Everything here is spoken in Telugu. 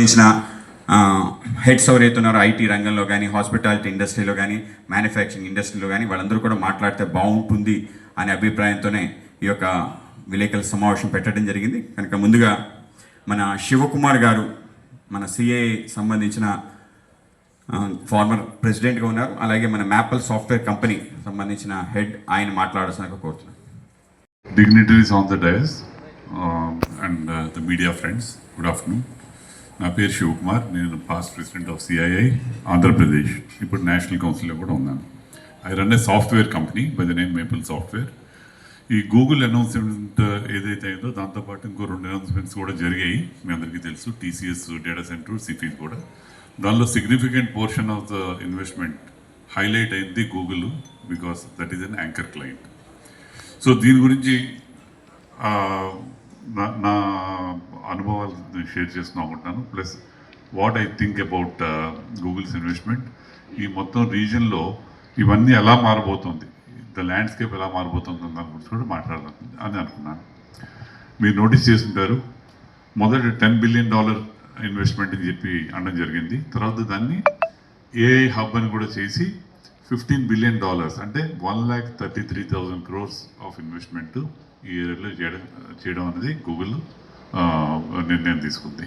సంబంధించిన హెడ్స్ ఎవరైతే ఉన్నారో ఐటీ రంగంలో కానీ హాస్పిటాలిటీ ఇండస్ట్రీలో కానీ మ్యానుఫ్యాక్చరింగ్ ఇండస్ట్రీలో కానీ వాళ్ళందరూ కూడా మాట్లాడితే బాగుంటుంది అనే అభిప్రాయంతోనే ఈ యొక్క విలేకరుల సమావేశం పెట్టడం జరిగింది. కనుక ముందుగా మన శివకుమార్ గారు మన సిఏ సంబంధించిన ఫార్మర్ ప్రెసిడెంట్గా ఉన్నారు. అలాగే మన మ్యాపల్ సాఫ్ట్వేర్ కంపెనీ సంబంధించిన హెడ్ ఆయన మాట్లాడాల్సిన కోరుతున్నాను dignitaries on the dais and the media friends good afternoon. నా పేరు శివకుమార్. నేను past president of CII Andhra Pradesh. ఇప్పుడు నేషనల్ కౌన్సిల్లో కూడా ఉన్నాను. I run a software company by the name Maple software ఈ గూగుల్ అనౌన్స్మెంట్ ఏదైతే అయిందో దాంతోపాటు ఇంకో రెండు అనౌన్స్మెంట్స్ కూడా జరిగాయి. మీ అందరికీ తెలుసు టీసీఎస్ డేటా సెంటర్ సిఫీస్ కూడా. దానిలో significant portion of the investment highlight అయింది Google because that is an anchor client so దీని గురించి నా నా అనుభవాలు నేను షేర్ చేస్తున్నాను అనుకుంటున్నాను plus what I think about Google's investment ఈ మొత్తం రీజన్లో ఇవన్నీ ఎలా మారబోతుంది? ద ల్యాండ్స్కేప్ ఎలా మారబోతుంది అన్న దాని గురించి కూడా మాట్లాడాలి అని అనుకున్నాను. మీరు నోటీస్ చేస్తుంటారు మొదట టెన్ బిలియన్ డాలర్ ఇన్వెస్ట్మెంట్ అని చెప్పి అనడం జరిగింది. తర్వాత దాన్ని ఏఐ హబ్ అని కూడా చేసి ఫిఫ్టీన్ బిలియన్ డాలర్స్ అంటే one lakh thirty three thousand crores of investment ఈ ఏరియాలో చేయడం చేయడం అనేది గూగుల్ నిర్ణయం తీసుకుంది.